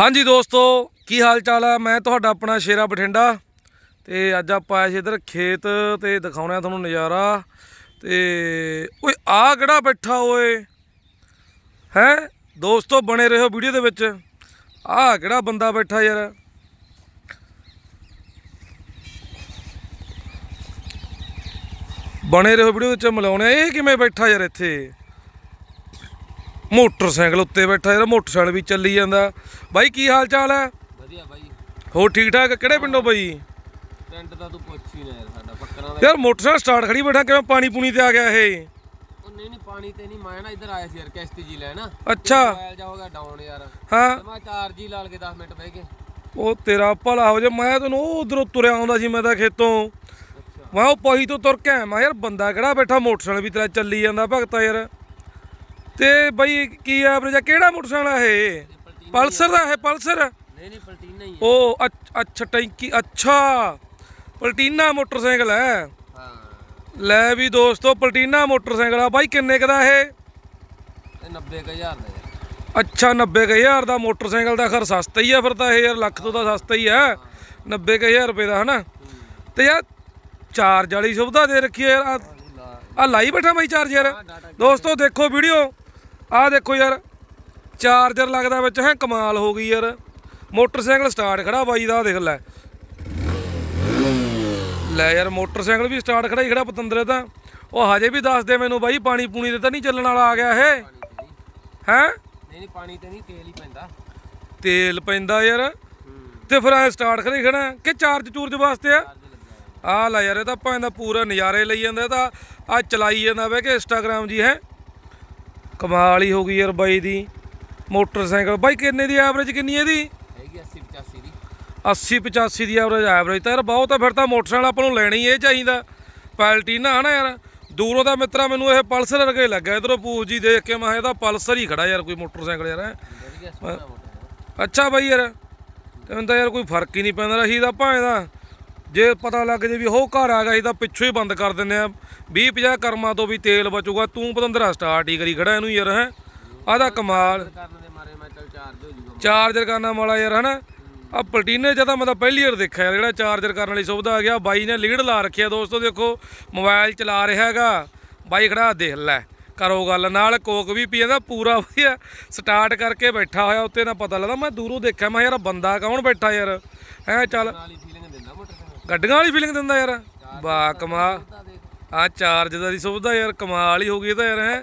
ਹਾਂਜੀ ਦੋਸਤੋ, ਕੀ ਹਾਲ ਚਾਲ ਆ? ਮੈਂ ਤੁਹਾਡਾ ਆਪਣਾ ਸ਼ੇਰਾ ਬਠਿੰਡਾ ਤੇ ਅੱਜ ਆਪਾਂ ਆਏ ਸੀ ਇਧਰ ਖੇਤ ਤੇ ਦਿਖਾਉਣਾ ਤੁਹਾਨੂੰ ਨਜ਼ਾਰਾ ਤੇ ਓਏ ਆ ਕਿਹੜਾ ਬੈਠਾ ਓਏ? ਹੈ? ਦੋਸਤੋ, ਬਣੇ ਰਹੋ ਵੀਡੀਓ ਦੇ ਵਿੱਚ। ਆ ਕਿਹੜਾ ਬੰਦਾ ਬੈਠਾ ਯਾਰ? ਬਣੇ ਰਹੋ ਵੀਡੀਓ ਵਿੱਚ, ਮਿਲਾਉਣੇ ਇਹ ਕਿਵੇਂ ਬੈਠਾ ਯਾਰ ਇੱਥੇ? ਮੋਟਰਸਾਈਕਲ ਉੱਤੇ ਬੈਠਾ ਯਾਰ ਮੋਟਰਸਾਈਕਲ ਵੀ ਚੱਲੀ ਜਾਂਦਾ। ਬਾਈ ਕੀ ਹਾਲ ਚਾਲ ਹੈ? ਵਧੀਆ ਬਾਈ। ਹੋਰ ਠੀਕ ਠਾਕ? ਕਿਹੜੇ ਪਿੰਡੋਂ ਬਾਈ? ਟੈਂਟ ਤਾਂ ਤੂੰ ਪੁੱਛ ਹੀ ਨਾ ਯਾਰ ਸਾਡਾ ਫੱਕਰਾਂ ਦਾ। ਯਾਰ ਮੋਟਰਸਾਈਕਲ ਸਟਾਰਟ ਖੜੀ ਬੈਠਾ ਕਿਵੇਂ ਪਾਣੀ ਪੂਣੀ ਤੇ ਆ ਗਿਆ ਇਹ? ਉਹ ਨਹੀਂ ਨਹੀਂ ਪਾਣੀ ਤੇ ਨਹੀਂ ਮੈਂ ਨਾ ਇੱਧਰ ਆਇਆ ਸੀ ਯਾਰ ਕਿਸ਼ਤੀ ਜੀ ਲੈਣ। ਅੱਛਾ। ਮੋਬਾਈਲ ਜਾ ਹੋ ਗਿਆ ਡਾਊਨ ਯਾਰ। ਹਾਂ। ਤੇ ਮੈਂ ਚਾਰਜ ਹੀ ਲਾ ਕੇ 10 ਮਿੰਟ ਬਹਿ ਗਏ। ਉਹ ਤੇਰਾ ਭਲਾ ਹੋ ਜਾ ਮੈਂ ਤੈਨੂੰ ਉਧਰੋਂ ਤੁਰਿਆ ਆਉਂਦਾ ਸੀ ਮੈਂ ਤਾਂ ਖੇਤੋਂ। ਮੈਂ ਉਹ ਪਹੀ ਤੋਂ ਤੁਰ ਕੇ ਆਇਆ ਮੈਂ ਯਾਰ ਬੰਦਾ ਕਿਹੜਾ ਬੈਠਾ ਮੋਟਰਸਾਈਕਲ ਵੀ ਤੇਰਾ ਚੱਲੀ ਜਾਂਦਾ ਭਗਤਾ ਯਾਰ। ਤੇ ਬਾਈ ਕੀ ਐਵਰੇਜ ਆ ਕਿਹੜਾ ਮੋਟਰਸਾਈਕਲ ਆ ਇਹ? ਪਲਸਰ ਦਾ ਹੈ ਪਲਸਰ? ਨਹੀਂ ਨਹੀਂ ਪਲਟੀਨਾ ਹੀ ਹੈ ਉਹ ਅੱਛ- ਟੈਂਕੀ ਅੱਛਾ। ਪਲਟੀਨਾ ਮੋਟਰਸਾਈਕਲ ਹੈ। ਹਾਂ। ਲੈ ਵੀ ਦੋਸਤੋ ਪਲਟੀਨਾ ਮੋਟਰਸਾਈਕਲ ਆ। ਬਾਈ ਕਿੰਨੇ ਕੁ ਦਾ ਇਹ? ਇਹ 90000 ਦਾ ਅੱਛਾ 90000 ਦਾ ਮੋਟਰਸਾਈਕਲ ਦਾ। ਖਰ ਸਸਤਾ ਹੀ ਆ ਫਿਰ ਤਾਂ ਇਹ ਯਾਰ ਲੱਖ ਤੋਂ ਤਾਂ ਸਸਤਾ ਹੀ ਆ। 90000 ਰੁਪਏ ਦਾ ਹਨਾ? ਤੇ ਯਾਰ ਚਾਰਜ ਵਾਲੀ ਸੁਵਿਧਾ ਦੇ ਰੱਖੀ ਆ ਯਾਰ। ਆਹ ਲਾਈ ਬੈਠਾ ਬਾਈ ਚਾਰਜ ਯਾਰ। ਦੋਸਤੋ ਦੇਖੋ ਵੀਡੀਓ। ਆਹ ਦੇਖੋ ਯਾਰ ਚਾਰਜਰ ਲੱਗਦਾ ਵਿੱਚ ਹੈ ਕਮਾਲ ਹੋ ਗਈ ਯਾਰ। ਮੋਟਰਸਾਈਕਲ ਸਟਾਰਟ ਖੜਾ ਬਾਈ ਦਾ ਦੇਖ ਲੈ। ਲੈ ਯਾਰ ਮੋਟਰਸਾਈਕਲ ਵੀ ਸਟਾਰਟ ਖੜਾ ਹੀ ਖੜਾ ਪਤੰਦਰੇ ਤਾਂ। ਉਹ ਹਜੇ ਵੀ ਦੱਸ ਦੇ ਮੈਨੂੰ ਬਾਈ ਪਾਣੀ ਪੂਣੀ ਦੇ ਤਾਂ ਨਹੀਂ ਚੱਲਣ ਵਾਲਾ ਆ ਗਿਆ ਇਹ। ਹੈ? ਨਹੀਂ ਨਹੀਂ ਪਾਣੀ ਤੇ ਨਹੀਂ ਤੇਲ ਹੀ ਪੈਂਦਾ। ਤੇਲ ਪੈਂਦਾ ਯਾਰ। ਤੇ ਫਿਰ ਐ ਸਟਾਰਟ ਖੜੇ ਖੜਾ ਕਿ ਚਾਰਜ ਚੂਰਜ ਵਾਸਤੇ ਆ? ਆ ਲੈ ਯਾਰ ਇਹ ਤਾਂ ਭਾਵੇਂ ਦਾ ਪੂਰਾ ਨਜ਼ਾਰੇ ਲਈ ਜਾਂਦਾ ਤਾਂ ਆ ਚਲਾਈ ਜਾਂਦਾ ਵੇ ਕਿ ਇੰਸਟਾਗ੍ਰਾਮ ਜੀ ਹੈ? ਕਮਾਲ ਹੀ ਹੋ ਗਈ ਯਾਰ ਬਾਈ ਦੀ। ਮੋਟਰਸਾਈਕਲ। ਬਾਈ ਕਿੰਨੇ ਦੀ ਐਵਰੇਜ ਕਿੰਨੀ ਹੈ ਇਹਦੀ? ਹੈਗੀ 80 85 ਦੀ। 80 85 ਦੀ ਐਵਰੇਜ ਐਵਰੇਜ ਤਾਂ ਯਾਰ ਬਹੁਤ ਆ ਫਿਰ ਤਾਂ ਮੋਟਰਸਾਈਕਲ ਆਪਾਂ ਨੂੰ ਲੈਣੀ ਇਹ ਚਾਹੀਦਾ। ਪੈਲਟੀਨਾ ਹਨਾ ਯਾਰ। ਦੂਰੋਂ ਦਾ ਮਿੱਤਰਾ ਮੈਨੂੰ ਇਹ ਪਲਸਰ ਵਰਗੇ ਲੱਗਾ ਇਧਰੋਂ ਪੂਛ ਜੀ ਦੇਖ ਕੇ ਮੈਂ ਇਹਦਾ ਪਲਸਰ ਹੀ ਖੜਾ ਯਾਰ ਕੋਈ ਮੋਟਰਸਾਈਕਲ ਯਾਰ ਹੈਂ। ਅੱਛਾ ਬਾਈ ਯਾਰ। ਤੇ ਹੁਣ ਤਾਂ ਯਾਰ ਕੋਈ ਫ਼ਰਕ ਹੀ ਨਹੀਂ ਪੈਂਦਾ ਰਹੀ ਦਾ ਭਾਵੇਂ ਦਾ ਜੇ ਪਤਾ ਲੱਗ ਜੇ ਵੀ ਉਹ ਘਰ ਆ ਗਿਆ ਸੀ ਤਾਂ ਪਿੱਛੋਂ ਹੀ ਬੰਦ ਕਰ ਦਿੰਦੇ ਆ। 20 50 ਕਰਮਾਂ ਤੋਂ ਵੀ ਤੇਲ ਬਚੂਗਾ, ਤੂੰ ਪਤੰਦਰਾ ਸਟਾਰਟ ਹੀ ਕਰੀ, ਖੜਾ ਇਹਨੂੰ ਯਾਰ, ਹੈ। ਆਦਾ ਕਮਾਲ। ਚਾਰਜਰ ਕਰਨ ਵਾਲਾ ਯਾਰ, ਹਨਾ। ਆ ਪਲਟੀਨੇ ਚ ਮੈਂ ਤਾਂ ਪਹਿਲੀ ਵਾਰ ਦੇਖਿਆ ਜਿਹੜਾ ਚਾਰਜਰ ਕਰਨ ਵਾਲੀ ਸੁਵਿਧਾ ਆ ਗਿਆ। ਬਾਈ ਨੇ ਲੀਡ ਲਾ ਰੱਖਿਆ ਦੋਸਤੋ, ਦੇਖੋ, ਮੋਬਾਈਲ ਚਲਾ ਰਿਹਾ ਹੈਗਾ। ਬਾਈ ਖੜਾ, ਦੇਖ ਲੈ, ਕਰੋ ਗੱਲ। ਨਾਲ ਕੋਕ ਵੀ ਪੀ ਜਾਂਦਾ, ਪੂਰਾ ਵਧੀਆ ਸਟਾਰਟ ਕਰਕੇ ਬੈਠਾ ਹੋਇਆ, ਉੱਤੇ ਨਾ ਪਤਾ ਲੱਗਦਾ। ਮੈਂ ਦੂਰੋਂ ਦੇਖਿਆ, ਮੈਂ ਯਾਰ, ਬੰਦਾ ਕੌਣ ਬੈਠਾ ਯਾਰ? ਹੈ, ਚੱਲ ਨਾਲ ਹੀ ਫੀਲਿੰਗ ਦਿੰਦਾ ਮੋਟਰਸਾਈਕਲ ਗੱਡੀਆਂ ਵਾਲੀ ਫੀਲਿੰਗ ਦਿੰਦਾ ਯਾਰ। ਬਾ ਕਮਾਲ। ਆ ਚਾਰਜ ਦਾ ਦੀ ਸੁਵਿਧਾ ਯਾਰ ਕਮਾਲ ਹੀ ਹੋ ਗਈ ਇਹ ਤਾਂ ਯਾਰ ਹੈ।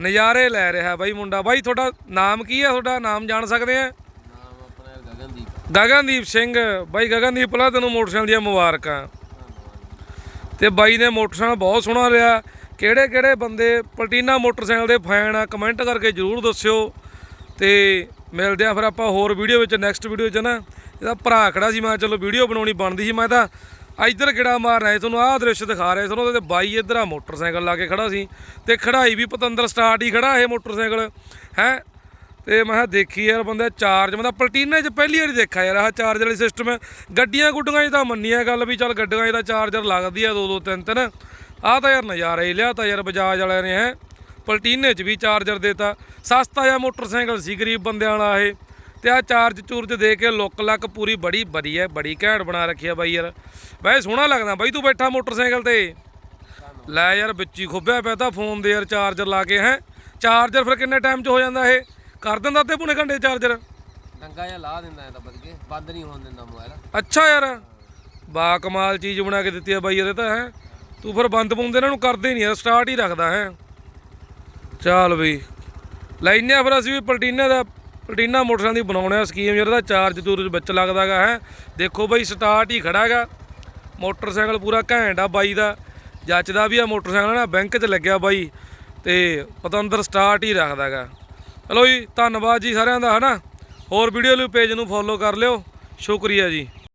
ਨਜ਼ਾਰੇ ਲੈ ਰਿਹਾ ਬਾਈ ਮੁੰਡਾ। ਬਾਈ ਤੁਹਾਡਾ ਨਾਮ ਕੀ ਹੈ ਤੁਹਾਡਾ ਨਾਮ ਜਾਣ ਸਕਦੇ ਆ? ਨਾਮ ਆਪਣਾ ਯਾਰ ਗਗਨਦੀਪ। ਗਗਨਦੀਪ ਸਿੰਘ। ਬਾਈ ਗਗਨਦੀਪ ਪਹਿਲਾਂ ਤੈਨੂੰ ਮੋਟਰਸਾਈਕਲ ਦੀਆਂ ਮੁਬਾਰਕਾਂ। ਤੇ ਬਾਈ ਨੇ ਮੋਟਰਸਾਈਕਲ ਬਹੁਤ ਸੋਹਣਾ ਲਿਆ। ਕਿਹੜੇ ਕਿਹੜੇ ਬੰਦੇ ਪਲਟੀਨਾ ਮੋਟਰਸਾਈਕਲ ਦੇ ਫੈਨ ਆ ਕਮੈਂਟ ਕਰਕੇ ਜਰੂਰ ਦੱਸਿਓ। ਤੇ ਮਿਲਦੇ ਆ ਫਿਰ ਆਪਾਂ ਹੋਰ ਵੀਡੀਓ ਵਿੱਚ ਨੈਕਸਟ ਵੀਡੀਓ 'ਚ ਨਾ। ਇਹਦਾ ਭਰਾ ਖੜਾ ਸੀ, ਮੈਂ ਕਿਹਾ ਚਲੋ ਵੀਡੀਓ ਬਣਾਉਣੀ ਬਣਦੀ ਸੀ। ਮੈਂ ਤਾਂ ਇੱਧਰ ਕਿਹੜਾ ਮਾਰ ਰਿਹਾ ਤੁਹਾਨੂੰ ਆਹ ਦ੍ਰਿਸ਼ ਦਿਖਾ ਰਿਹਾ ਸੀ। ਤੁਹਾਨੂੰ ਤੇ ਬਾਈ ਇੱਧਰ ਆ ਮੋਟਰਸਾਈਕਲ ਲਾ ਕੇ ਖੜਾ ਸੀ ਤੇ ਖੜਾਈ ਵੀ ਪਤੰਦਰ ਸਟਾਰਟ ਹੀ ਖੜਾ ਇਹ ਮੋਟਰਸਾਈਕਲ, ਹੈ? ਤੇ ਮੈਂ ਕਿਹਾ ਦੇਖੀ ਯਾਰ ਬੰਦਾ ਚਾਰਜ ਮਤਲਬ ਪਲਟੀਨੇ 'ਚ ਪਹਿਲੀ ਵਾਰੀ ਦੇਖਿਆ ਯਾਰ, ਆਹ ਚਾਰਜ ਵਾਲੀ ਸਿਸਟਮ ਗੱਡੀਆਂ ਗੁੱਡੀਆਂ 'ਚ ਤਾਂ ਮੰਨੀਆ ਗੱਲ ਵੀ ਚੱਲ ਗੱਡੀਆਂ 'ਚ ਤਾਂ ਚਾਰਜਰ ਲੱਗਦੀ ਆ ਦੋ ਦੋ ਤਿੰਨ ਤਿੰਨ ਆਹ ਤਾਂ ਯਾਰ ਨਜ਼ਾਰਾ ਹੀ, ਲਿਆ ਤਾਂ ਯਾਰ ਬਜਾਜ ਵਾਲਿਆਂ ਨੇ, ਹੈ? ਪਲਟੀਨੇ 'ਚ ਵੀ ਚਾਰਜਰ ਦੇਤਾ। ਸਸਤਾ ਜਿਹਾ ਮੋਟਰਸਾਈਕਲ ਸੀ ਗਰੀਬ ਬੰਦਿਆਂ ਵਾਲਾ ਇਹ। ਤੇ ਆ ਚਾਰਜ ਚੂਰਜ ਦੇ ਕੇ ਲੁੱਕ ਲੱਕ ਪੂਰੀ ਬੜੀ ਵਧੀਆ ਬੜੀ ਘੈਂਟ ਬਣਾ ਰੱਖੀ ਆ ਬਾਈ ਯਾਰ। ਵੈਸੇ ਸੋਹਣਾ ਲੱਗਦਾ ਬਾਈ ਤੂੰ ਬੈਠਾ ਮੋਟਰਸਾਈਕਲ ਤੇ। ਲੈ ਯਾਰ ਵਿੱਚ ਖੁੱਬਿਆ ਪਿਆ ਤਾਂ ਫੋਨ ਦੇ ਯਾਰ ਚਾਰਜਰ ਲਾ ਕੇ ਹੈ? ਚਾਰਜਰ ਫਿਰ ਕਿੰਨੇ ਟਾਈਮ 'ਚ ਹੋ ਜਾਂਦਾ ਇਹ? ਕਰ ਦਿੰਦਾ ਅੱਧੇ ਪੂਨੇ ਘੰਟੇ ਚਾਰਜਰ? ਡੰਗਾ ਜਿਹਾ ਲਾ ਦਿੰਦਾ ਇਹ ਤਾਂ ਬਦ ਕੇ ਬੰਦ ਨਹੀਂ ਹੋਣ ਦਿੰਦਾ ਮੋਬਾਈਲ ਅੱਛਾ ਯਾਰ। ਬਾ ਕਮਾਲ ਚੀਜ਼ ਬਣਾ ਕੇ ਦਿੱਤੀ ਆ ਬਾਈ ਇਹਦੇ ਤਾਂ ਹੈ? ਤੂੰ ਫਿਰ ਬੰਦ ਪੁੰਦ ਇਹਨਾਂ ਨੂੰ ਕਰਦੇ ਨਹੀਂ ਯਾਰ ਸਟਾਰਟ ਹੀ ਰੱਖਦਾ ਹੈ? ਚੱਲ ਬਈ। ਲੈਨੇ ਆ ਫਿਰ ਅਸੀਂ ਵੀ ਪਲਟੀਨਾ ਦਾ ਪਲਟੀਨਾ ਮੋਟਰਸਾਈਕਲ ਦੀ ਬਣਾਉਣੇ ਆ ਸਕੀਮ ਯਾਰ ਦਾ ਚਾਰਜ ਚੂਰਜ ਵਿੱਚ ਲੱਗਦਾਗਾ ਹੈ। ਦੇਖੋ ਬਾਈ ਸਟਾਰਟ ਹੀ ਖੜਾ ਹੈਗਾ ਮੋਟਰਸਾਈਕਲ ਪੂਰਾ ਘੈਂਟ ਆ ਬਾਈ ਦਾ। ਜੱਚਦਾ ਵੀ ਆ ਮੋਟਰਸਾਈਕਲ ਨਾ, ਬੈਂਕ 'ਚ ਲੱਗਿਆ ਬਾਈ। ਤੇ ਪਤਾ ਅੰਦਰ ਸਟਾਰਟ ਹੀ ਰੱਖਦਾਗਾ ਚਲੋ ਜੀ, ਧੰਨਵਾਦ ਜੀ ਸਾਰਿਆਂ ਦਾ, ਹਨਾ। ਹੋਰ ਵੀਡੀਓ ਲਈ ਪੇਜ ਨੂੰ ਫੋਲੋ ਕਰ ਲਿਓ। ਸ਼ੁਕਰੀਆ ਜੀ।